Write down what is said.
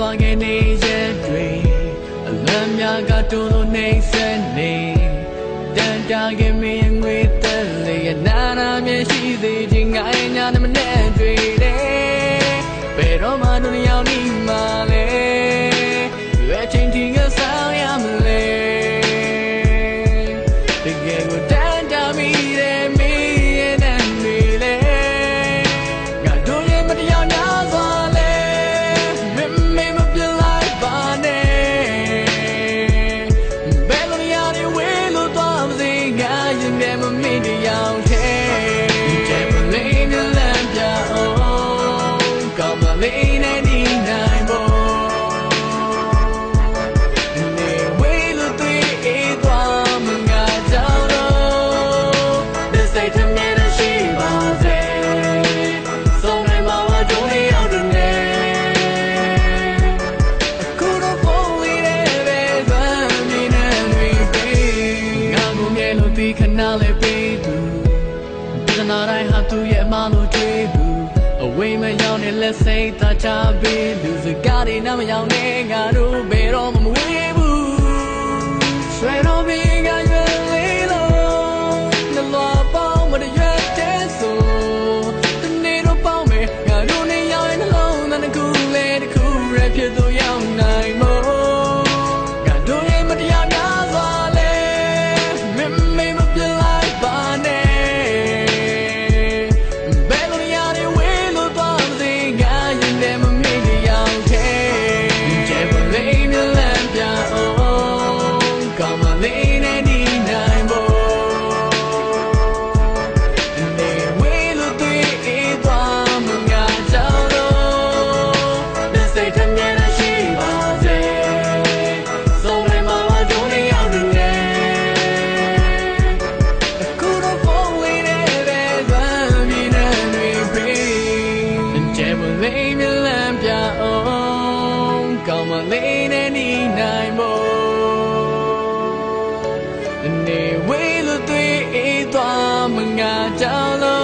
သွားခဲ့နေရဲ့တွေအလံများကတုံးလို့နေစနေတန်တာခင်မင်းငွေသက်လေနာနာမျက်ရှိသေးခြင်းငိုင်းညာနဲ့မနဲ့တွေ့တယ်ဘယ်တော့မှတို့ရောက်နေမှာလဲရွယ်ချင်းချင်းကဆောင်ရမလဲတကယ်ကိုတန်တာမီ ရီမရောက်နဲ့လက်စိတ်သာချပြီးလူစကားတွေနားမရောက်နဲ့ငါတို့ဘယ်တော့မှမဝေးဘူးဆွဲတော့ပြီးကရွယ် ကျဲမလေးမြလန်ပြအောင်ကောင်းမလေးနဲ့နေနိုင်မို့နေဝေးလို့တွေ့အေးသွားမငါကြောက်လို့